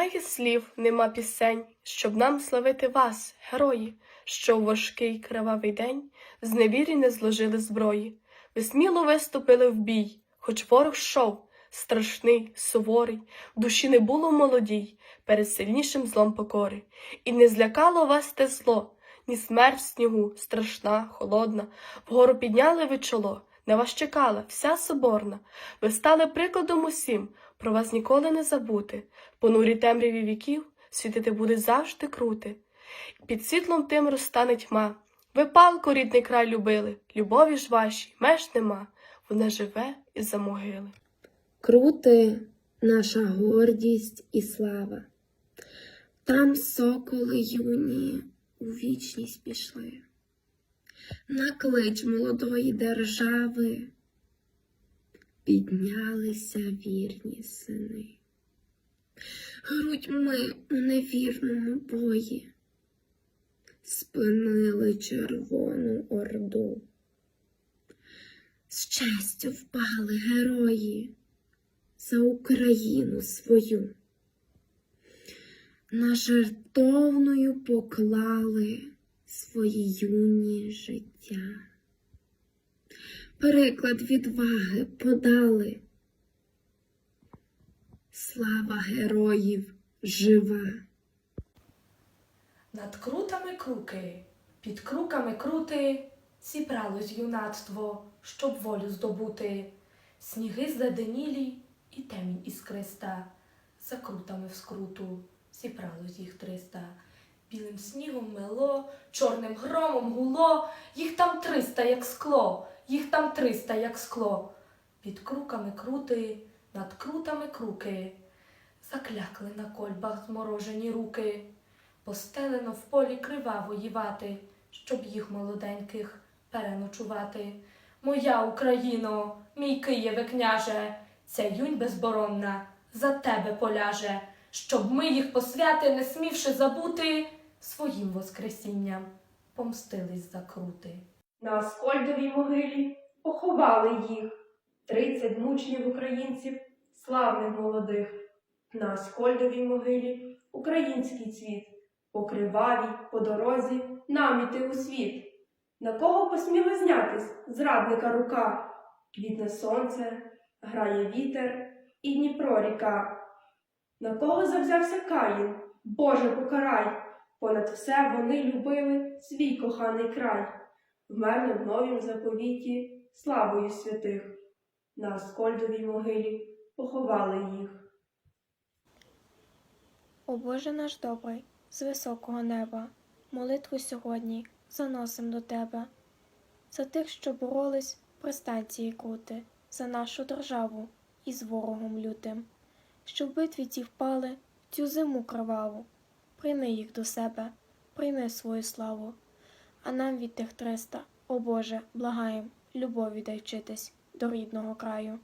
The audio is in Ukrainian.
Немає слів, нема пісень, щоб нам славити вас, герої, що в важкий кривавий день з невірі не зложили зброї. Ви сміло виступили в бій, хоч ворог йшов, страшний, суворий, в душі не було молодій, перед сильнішим злом покори. І не злякало вас те зло, ні смерть снігу, страшна, холодна. Вгору підняли ви чоло, на вас чекала вся соборна. Ви стали прикладом усім, про вас ніколи не забути. В понурій темряві віків світити буде завжди крути. Під світлом тим розтане тьма. Ви палку рідний край любили, любові ж вашій меж нема, вона живе із-за могили. Крути наша гордість і слава. Там соколи юні у вічність пішли. На клич молодої держави піднялися вірні сини. Грудьми у невірному бої спинили Червону Орду. З честю впали герої за Україну свою. На жертовною поклали свої юні життя. Приклад відваги подали. Слава героїв жива. Над крутами круки, під круками крути, зібралось юнацтво, щоб волю здобути. Сніги зледенілі і темінь іскриста, за крутами в скруту зібралось їх триста. Білим снігом мело, чорним громом гуло, їх там триста, як скло, їх там триста, як скло. Під круками крути, над крутами круки, заклякли на кольбах зморожені руки. Постелено в полі крива воювати, щоб їх молоденьких переночувати. Моя Україно, мій Києве княже, ця юнь безборонна за тебе поляже, щоб ми їх посвяти, не смівши забути, своїм воскресінням помстились за крути. На Аскольдовій могилі поховали їх тридцять мучнів українців, славних молодих. На Аскольдовій могилі український цвіт, по кривавій, по дорозі нам іти у світ. На кого посміли знятись зрадника рука? Квітне сонце, грає вітер і Дніпро ріка. На кого завзявся Каїн? Боже, покарай! Понад все вони любили свій коханий край вмерли в новім заповіті славою святих. На Аскольдовій могилі поховали їх. О Боже наш добрий, з високого неба, молитву сьогодні заносим до Тебе, за тих, що боролись при станції крути, за нашу державу із ворогом лютим, що в битві ті впали в цю зиму криваву. Прийми їх до себе, прийми свою славу, а нам від тих триста, о Боже, благаєм, любові дай вчитись до рідного краю.